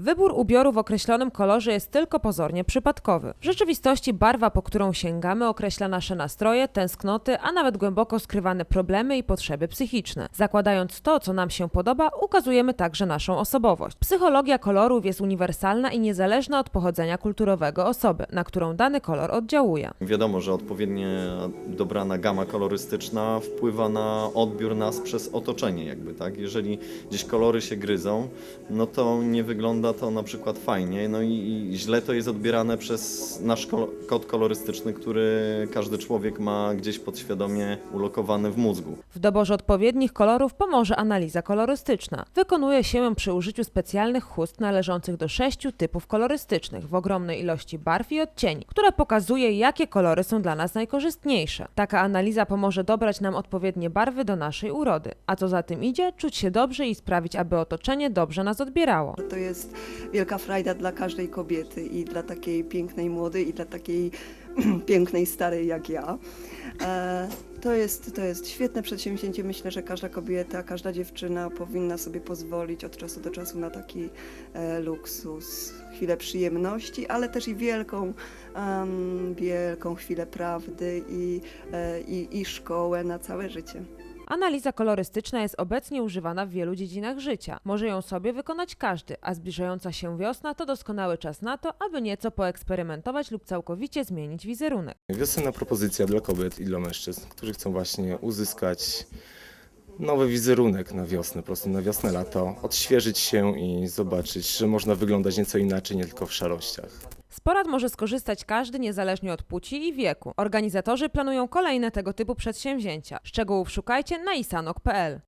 Wybór ubioru w określonym kolorze jest tylko pozornie przypadkowy. W rzeczywistości barwa, po którą sięgamy, określa nasze nastroje, tęsknoty, a nawet głęboko skrywane problemy i potrzeby psychiczne. Zakładając to, co nam się podoba, ukazujemy także naszą osobowość. Psychologia kolorów jest uniwersalna i niezależna od pochodzenia kulturowego osoby, na którą dany kolor oddziałuje. Wiadomo, że odpowiednio dobrana gama kolorystyczna wpływa na odbiór nas przez otoczenie, jakby tak. Jeżeli gdzieś kolory się gryzą, no to nie wygląda to na przykład fajnie, no i, i źle to jest odbierane przez nasz kol- kod kolorystyczny, który każdy człowiek ma gdzieś podświadomie ulokowany w mózgu. W doborze odpowiednich kolorów pomoże analiza kolorystyczna. Wykonuje się ją przy użyciu specjalnych chust należących do sześciu typów kolorystycznych w ogromnej ilości barw i odcieni, która pokazuje, jakie kolory są dla nas najkorzystniejsze. Taka analiza pomoże dobrać nam odpowiednie barwy do naszej urody, a co za tym idzie, czuć się dobrze i sprawić, aby otoczenie dobrze nas odbierało. To jest wielka frajda dla każdej kobiety i dla takiej pięknej młodej i dla takiej pięknej starej jak ja. E, To jest, to jest świetne przedsięwzięcie. Myślę, że każda kobieta, każda dziewczyna powinna sobie pozwolić od czasu do czasu na taki e, luksus, chwilę przyjemności, ale też i wielką, em, wielką chwilę prawdy i, e, i, i szkołę na całe życie. Analiza kolorystyczna jest obecnie używana w wielu dziedzinach życia. Może ją sobie wykonać każdy, a zbliżająca się wiosna to doskonały czas na to, aby nieco poeksperymentować lub całkowicie zmienić wizerunek. Wiosenna propozycja dla kobiet i dla mężczyzn, którzy chcą właśnie uzyskać nowy wizerunek na wiosnę, po prostu na wiosnę, lato, odświeżyć się i zobaczyć, że można wyglądać nieco inaczej, nie tylko w szarościach. Z porad może skorzystać każdy niezależnie od płci i wieku. Organizatorzy planują kolejne tego typu przedsięwzięcia. Szczegółów szukajcie na isanok.pl.